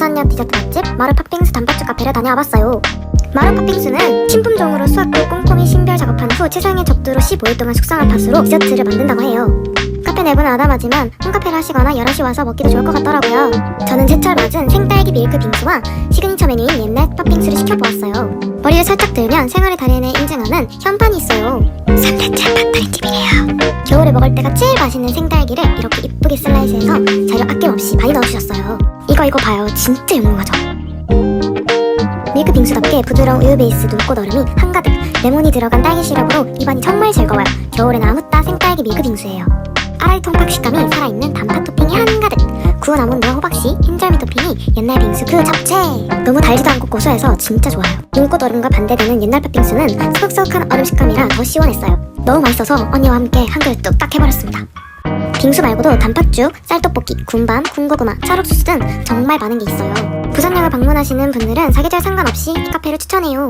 부산역 디저트 맛집 마루 팥빙수 단팥죽 카페를 다녀와봤어요. 마루 팥빙수는 신품종으로 수확을 꼼꼼히 신별 작업한 후 최상의 적도로 15일 동안 숙성한 팥으로 디저트를 만든다고 해요. 카페 내부는 아담하지만 홈카페를 하시거나 여럿이 와서 먹기도 좋을 것 같더라고요. 저는 제철 맞은 생딸기 밀크 빙수와 시그니처 메뉴인 옛날 팥빙수를 시켜보았어요. 머리를 살짝 들면 생활의 달인을 인증하는 현판이 있어요. 3대째 팥들집이래요. 겨울에 먹을 때가 제일 맛있는 생딸기를 이렇게 이쁘게 슬라이스해서 재료 아낌없이 많이 넣어주셨어요. 이거 이거 봐요. 진짜 영롱하죠? 밀크 빙수답게 부드러운 우유 베이스 눈꽃 얼음이 한가득 레몬이 들어간 딸기 시럽으로 입안이 정말 즐거워요. 겨울엔 아무따 생딸기 밀크 빙수예요. 아라리 통팍 식감이 살아있는 단팥 토핑이 한가득 구운 아몬드와 호박씨, 흰절미 토핑이 옛날 빙수 그 잡채 너무 달지도 않고 고소해서 진짜 좋아요 눈꽃 얼음과 반대되는 옛날 팥빙수는 서걱서걱한 얼음 식감이라 더 시원했어요 너무 맛있어서 언니와 함께 한 그릇 해버렸습니다 빙수 말고도 단팥죽, 쌀떡볶이, 군밤, 군고구마, 찰옥수수 등 정말 많은 게 있어요. 부산역을 방문하시는 분들은 사계절 상관없이 이 카페를 추천해요